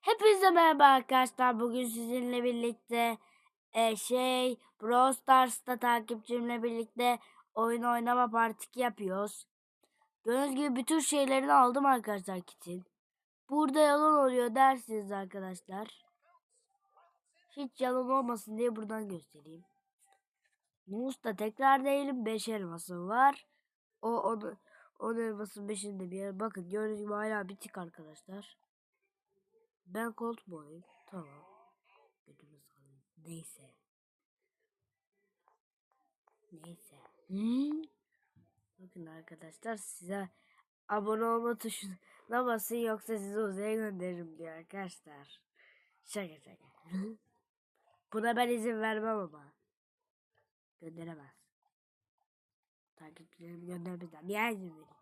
Hepinize merhaba arkadaşlar. Bugün sizinle birlikte e, şey Brawl Stars'ta takipçimle birlikte oyun oynama partisi yapıyoruz. Gördüğünüz gibi bütün şeylerini aldım arkadaşlar kitin. Burada yalan oluyor dersiniz arkadaşlar. Hiç yalan olmasın diye buradan göstereyim. Mus'ta tekrar değilim. 5 elmasım var. O onu onun elmasın 5'inde bir yer. Bakın gördüğünüz gibi hala bitik arkadaşlar. Ben Colt boyum. Tamam. Götümüz kalın. Neyse. Neyse. Hı? Bakın arkadaşlar size abone olma tuşuna basın yoksa sizi uzaya gönderirim diyor arkadaşlar. Şaka şaka. Buna ben izin vermem ama. Gönderemez. Takipçilerimi göndermezler. Niye izin vereyim?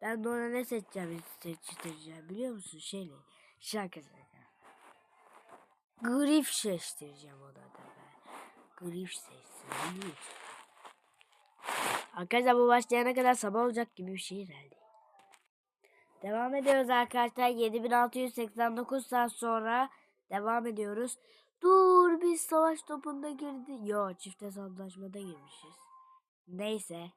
Ben de ona ne seçeceğim, seçtireceğim biliyor musun? Şeyle. Şaka şaka. Grif seçtireceğim ona da ben. Grif. Grif. Arkadaşlar bu başlayana kadar sabah olacak gibi bir şey herhalde. Devam ediyoruz arkadaşlar. 7689 saat sonra devam ediyoruz. Dur biz savaş topunda girdi. Yo çift hesaplaşmada girmişiz. Neyse.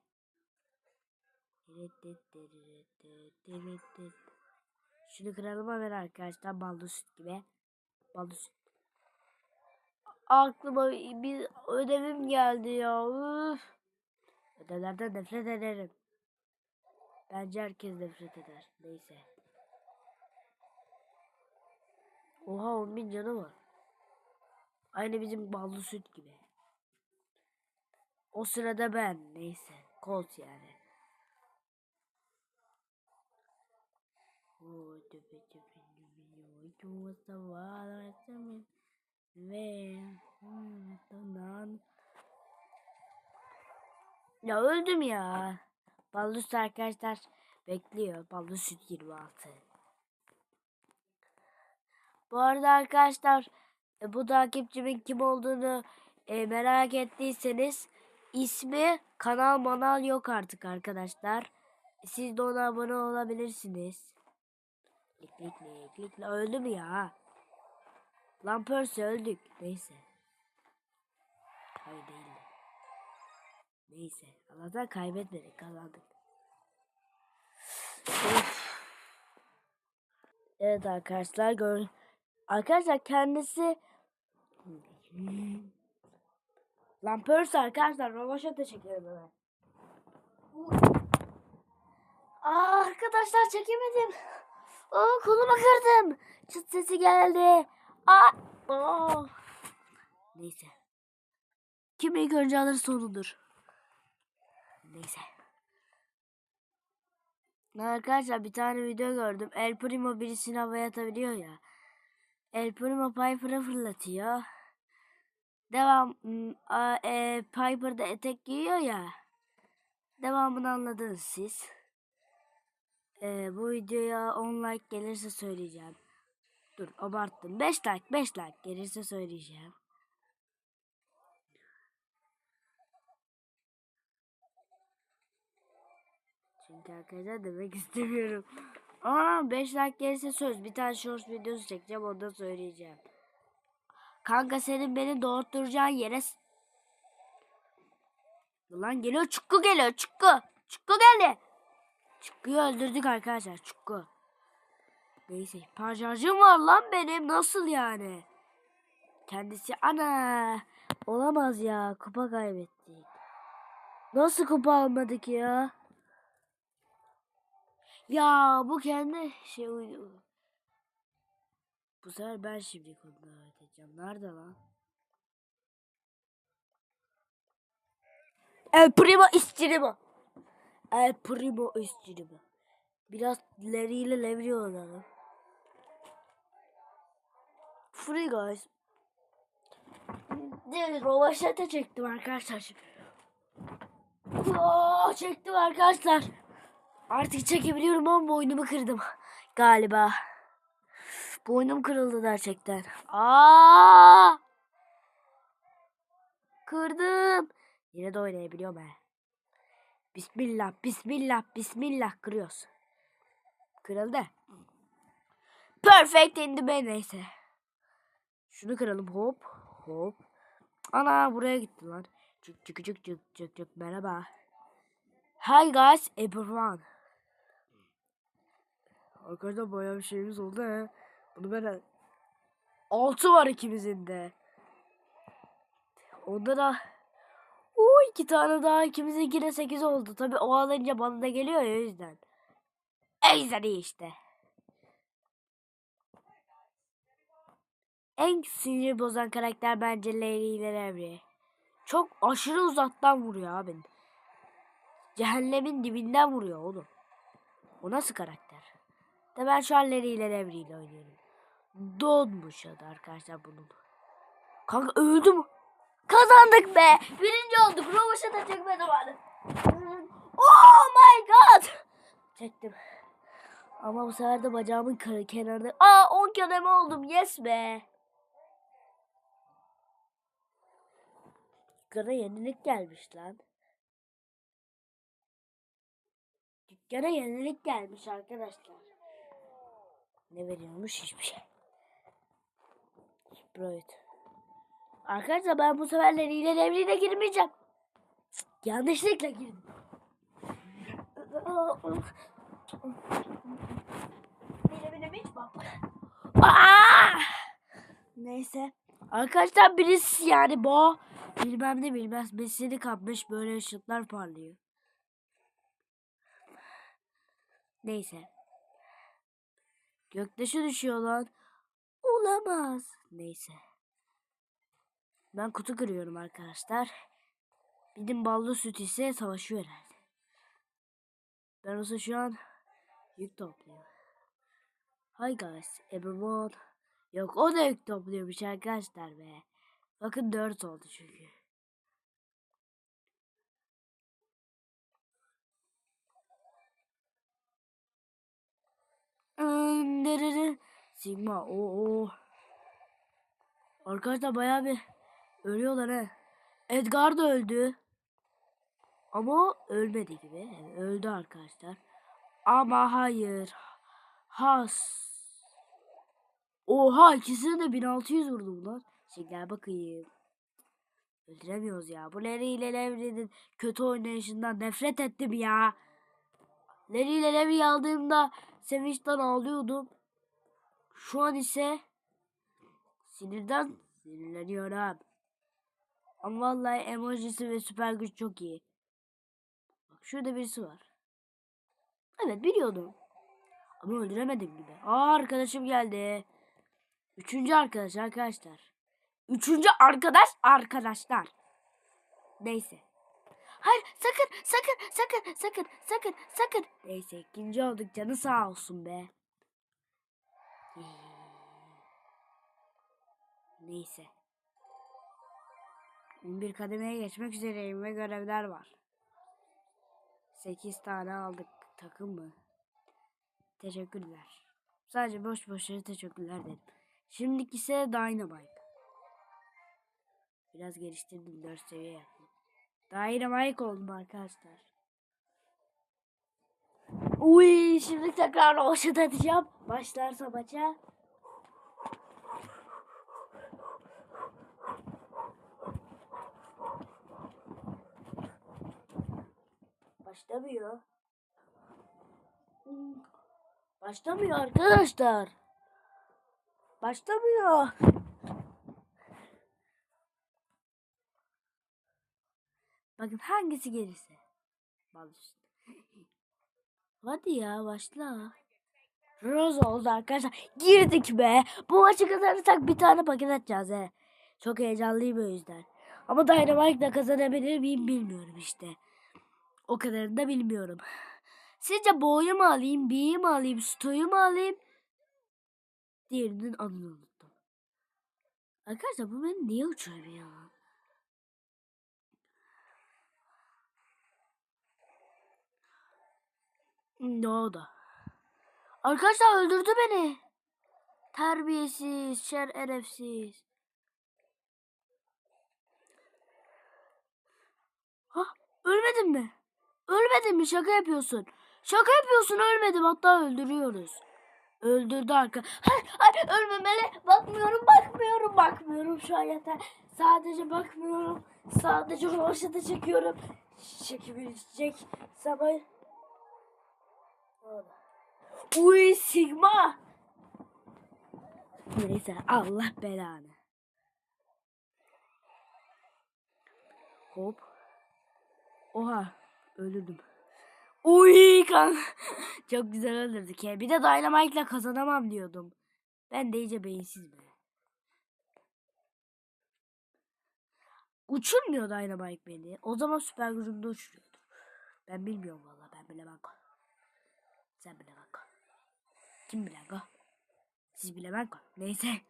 Şunu kıralım hemen arkadaşlar. Ballı süt gibi. Ballı süt. Aklıma bir ödevim geldi ya. Üf. Ödevlerden nefret ederim. Bence herkes nefret eder. Neyse. Oha 10 bin canı var. Aynı bizim ballı süt gibi. O sırada ben. Neyse. Colt yani. Ve hmm, ya öldüm ya. Ballı süt arkadaşlar bekliyor. Ballı süt 26. Bu arada arkadaşlar e, bu takipçimin kim olduğunu e, merak ettiyseniz ismi kanal manal yok artık arkadaşlar. Siz de ona abone olabilirsiniz. Lik lik lik lik. La öldü mü ya? Lan Percy öldük. Neyse. Hayır değil. Neyse. Allah'tan kaybetmedik. Kazandık. Of. Evet arkadaşlar gör. Arkadaşlar kendisi Lan Percy arkadaşlar rovaşa teşekkür ederim. Aa, arkadaşlar çekemedim. Aa, kolumu kırdım. Çıt sesi geldi. Aa, aa. Neyse. Kim ilk önce alır sonudur. Neyse. Arkadaşlar bir tane video gördüm. El Primo birisini havaya atabiliyor ya. El Primo Piper'ı fırlatıyor. Devam a, e, Piper da etek giyiyor ya. Devamını anladınız siz. E, bu videoya 10 like gelirse söyleyeceğim. Dur abarttım. 5 like 5 like gelirse söyleyeceğim. Çünkü arkadaşlar demek istemiyorum. Aa 5 like gelirse söz. Bir tane short videosu çekeceğim onda söyleyeceğim. Kanka senin beni doğurtturacağın yere... Lan geliyor çukku geliyor çukku. Çukku geldi. Çukku'yu öldürdük arkadaşlar çukku. Neyse parçacığım var lan benim nasıl yani? Kendisi ana olamaz ya kupa kaybettik. Nasıl kupa almadık ya? Ya bu kendi şey uydu. Bu sefer ben şimdi kontrol edeceğim. Nerede lan? El Primo istirimo. El Primo istirimo. Biraz leriyle levri olalım. Free guys. Rovaşata çektim arkadaşlar. Oo, çektim arkadaşlar. Artık çekebiliyorum ama boynumu kırdım. Galiba. Boynum kırıldı gerçekten. Aa! Kırdım. Yine de oynayabiliyorum he. Bismillah, bismillah, bismillah kırıyoruz. Kırıldı. Perfect indi be neyse. Şunu kıralım hop hop. Ana buraya gitti lan. Çık çık çık çık çık çık merhaba. Hi guys everyone. Arkadaşlar bayağı bir şeyimiz oldu he. Bunu ben altı var ikimizin de. Onda da o iki tane daha ikimizin de sekiz oldu. Tabi o alınca bana da geliyor ya o yüzden. O yüzden iyi işte. En sinir bozan karakter bence Lady ile Evri. Çok aşırı uzaktan vuruyor abi. Cehennemin dibinden vuruyor oğlum. O nasıl karakter? De ben şu an Larry ile Evri ile oynuyorum. Donmuş adı arkadaşlar bunun. Kanka öldü mü? Kazandık be. Birinci olduk. Rovaşa da çekme zamanı. Oh my god. Çektim. Ama bu sefer de bacağımın kenarında. Aa 10 kademe oldum. Yes be. Dükkana yenilik gelmiş lan. Dükkana yenilik gelmiş arkadaşlar. Ne veriyormuş hiçbir şey. Sprite. Arkadaşlar ben bu sefer ile devriyle girmeyeceğim. Yanlışlıkla girdim. Benim hiç bak. Neyse. Arkadaşlar birisi yani bu bilmem ne bilmez besini kapmış böyle ışıklar parlıyor. Neyse. Göktaşı düşüyor lan. Olamaz. Neyse. Ben kutu kırıyorum arkadaşlar. Bizim ballı süt ise savaşıyor herhalde. Ben olsa şu an yük topluyorum. Hi guys, everyone. Yok o da yük topluyormuş arkadaşlar be. Bakın 4 oldu çünkü. Sigma o o. Arkadaşlar bayağı bir ölüyorlar he. Edgar da öldü. Ama ölmedi gibi. Yani öldü arkadaşlar. Ama hayır. Has. Oha ikisini de 1600 vurdum lan. Şimdi bakayım. Öldüremiyoruz ya. Bu Larry ile Levi'nin kötü oynayışından nefret ettim ya. Larry ile Levi'yi aldığımda sevinçten ağlıyordum. Şu an ise sinirden sinirleniyorum. Ama vallahi emojisi ve süper güç çok iyi. Bak şurada birisi var. Evet biliyordum. Ama öldüremedim gibi. Aa arkadaşım geldi. Üçüncü arkadaş arkadaşlar. Üçüncü arkadaş arkadaşlar. Neyse. Hayır sakın sakın sakın sakın sakın sakın. Neyse ikinci olduk canı sağ olsun be. Neyse. 11 kademeye geçmek üzereyim ve görevler var. 8 tane aldık takım mı? Teşekkürler. Sadece boş boşuna teşekkürler dedim. Şimdiki ise Dynamite. Biraz geliştirdim 4 seviye yaptım. Dynamite oldum arkadaşlar. Uy şimdi tekrar roşet atacağım. Başlarsa maça. Başlamıyor. Başlamıyor arkadaşlar. Başlamıyor. Bakın hangisi gelirse. Bal. Hadi ya başla. Rose oldu arkadaşlar. Girdik be. Bu maçı kazanırsak bir tane paket atacağız he. Çok heyecanlıyım o yüzden. Ama Dynamite'la kazanabilir miyim bilmiyorum işte. O kadarını da bilmiyorum. Sizce Bo'yu mu alayım, B'yi mi alayım, Sto'yu mu alayım? Diğerinin adını unuttum. Arkadaşlar bu beni niye uçuruyor ya? Ne oldu? Arkadaşlar öldürdü beni. Terbiyesiz, şer edepsiz. Ha, ölmedin mi? Ölmedin mi? Şaka yapıyorsun. Şaka yapıyorsun ölmedim hatta öldürüyoruz. Öldürdü arka. Hayır, hayır ölmemeli. Bakmıyorum, bakmıyorum, bakmıyorum şu an yeter. Sadece bakmıyorum. Sadece rovaşata çekiyorum. Çekebilecek zaman. Uy Sigma. Neyse Allah belanı. Hop. Oha öldürdüm. Uy kan. Çok güzel öldürdük ya. Bir de Dynamite'la kazanamam diyordum. Ben de iyice beyinsiz be. Uçurmuyor Dynamite beni. O zaman süper gücümde uçuruyordu. Ben bilmiyorum valla ben bilemem. Sen bilemem. Kim bilen ko? Siz bilemem ko. Neyse.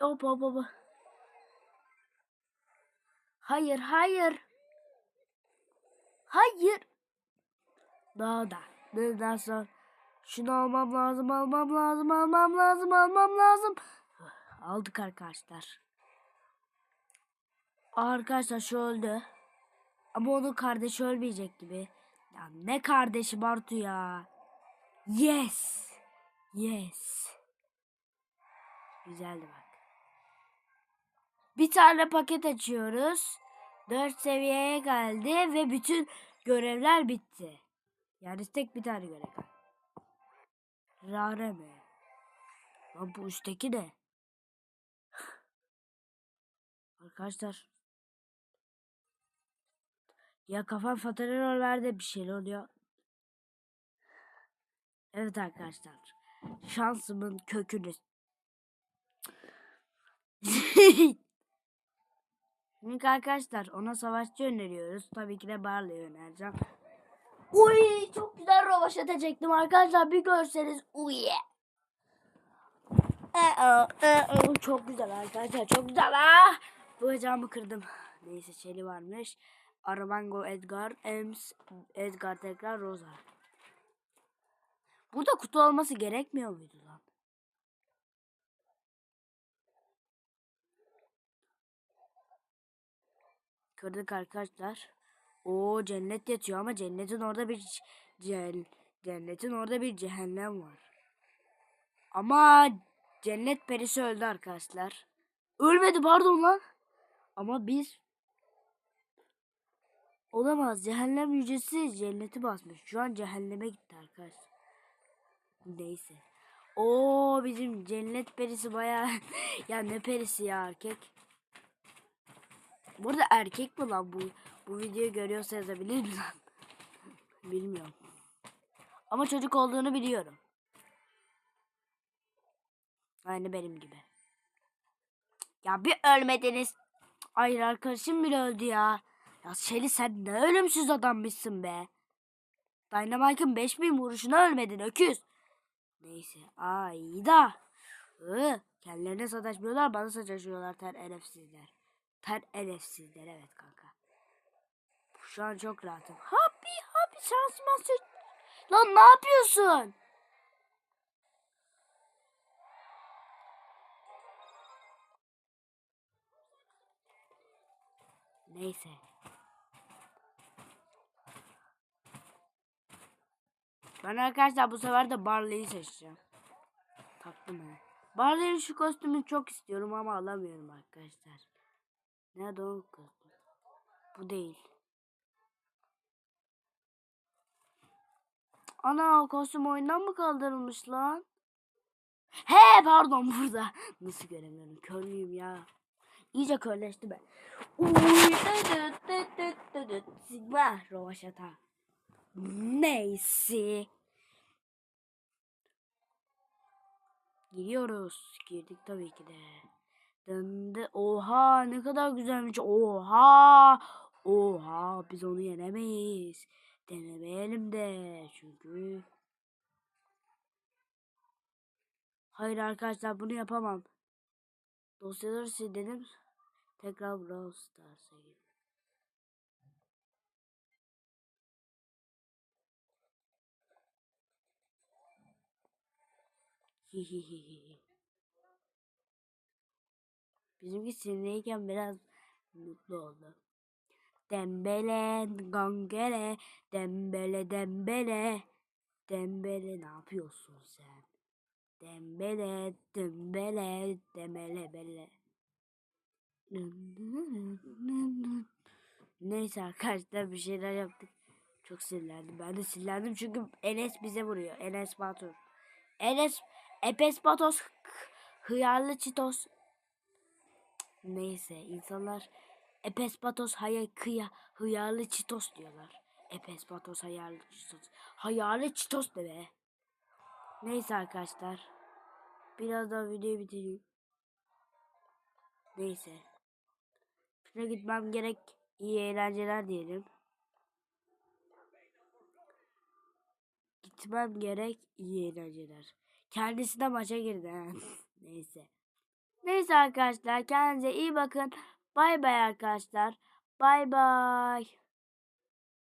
Hop hop hop. Hayır hayır. Hayır. Daha da. Neden sonra şunu almam lazım, almam lazım, almam lazım, almam lazım. Aldık arkadaşlar. Arkadaşlar şu öldü. Ama onun kardeşi ölmeyecek gibi. Ya ne kardeşi Bartu ya. Yes. Yes. Güzeldi bak. Bir tane paket açıyoruz. 4 seviyeye geldi ve bütün görevler bitti. Yani tek bir tane görev. Rare mi? Lan bu üstteki ne? Arkadaşlar. Ya kafam fatarol verdi bir şeyler oluyor. Evet arkadaşlar. Şansımın kökünü. Şimdi arkadaşlar ona savaşçı öneriyoruz. Tabii ki de Barley'i önereceğim. Uy çok güzel rovaşata çektim arkadaşlar bir görseniz uy. Ee, ee, çok güzel arkadaşlar çok güzel ha. Bu bacağımı kırdım. Neyse Shelly varmış. Armango Edgar, Ems, Edgar tekrar Rosa. Burada kutu olması gerekmiyor muydu lan? Kırdık arkadaşlar. O cennet yatıyor ama cennetin orada bir cennetin orada bir cehennem var. Ama cennet perisi öldü arkadaşlar. Ölmedi pardon lan. Ama biz olamaz. Cehennem yücesi cenneti basmış. Şu an cehenneme gitti arkadaşlar. Neyse. O bizim cennet perisi baya ya ne perisi ya erkek. Burada erkek mi lan bu? Bu videoyu görüyorsa yazabilir mi lan? Bilmiyorum. Ama çocuk olduğunu biliyorum. Aynı benim gibi. Ya bir ölmediniz. Hayır arkadaşım bile öldü ya. Ya Shelly sen ne ölümsüz adammışsın be. Dynamite'ın 5000 vuruşuna ölmedin öküz. Neyse. Ay da. Iı, kendilerine sataşmıyorlar bana sataşıyorlar ter elefsizler. Ter elefsizler evet kanka. Şu an çok rahatım. Happy happy şansıma sıç. Lan ne yapıyorsun? Neyse. Ben arkadaşlar bu sefer de Barley'i seçeceğim. Taktım he. Barley'in şu kostümünü çok istiyorum ama alamıyorum arkadaşlar. Nerede o kostüm? Bu değil. Ana kostüm oyundan mı kaldırılmış lan? He pardon burada. Nasıl göremiyorum? Körlüyüm ya. İyice körleşti be. Uy, dıdıt, dıdıt, dıdıt. Sigma rovaşata. Neyse. Giriyoruz. Girdik tabii ki de. Döndü. Oha ne kadar güzelmiş. Oha. Oha biz onu yenemeyiz. Denemeyelim de. Çünkü Hayır arkadaşlar bunu yapamam. Dosyaları sildim. Tekrar Brawl Stars'a gir. Hihihihi. Bizimki sinirliyken biraz mutlu oldu. Dembele, gangele, dembele, dembele. Dembele ne yapıyorsun sen? Dembele, dembele, demele bele. Neyse arkadaşlar bir şeyler yaptık. Çok sinirlendim. Ben de sinirlendim çünkü Enes bize vuruyor. Enes Batur. Enes, Epes Batos, Hıyarlı Çitos. Neyse insanlar Epes Batos hayal kıya hıyarlı çitos diyorlar. Epes Batos hayarlı çitos. Hayarlı çitos ne be? Neyse arkadaşlar. Birazdan videoyu bitireyim. Neyse. Şuna gitmem gerek. İyi eğlenceler diyelim. Gitmem gerek. iyi eğlenceler. Kendisi de maça girdi. Neyse. Neyse arkadaşlar kendinize iyi bakın. Bay bay arkadaşlar. Bay bay.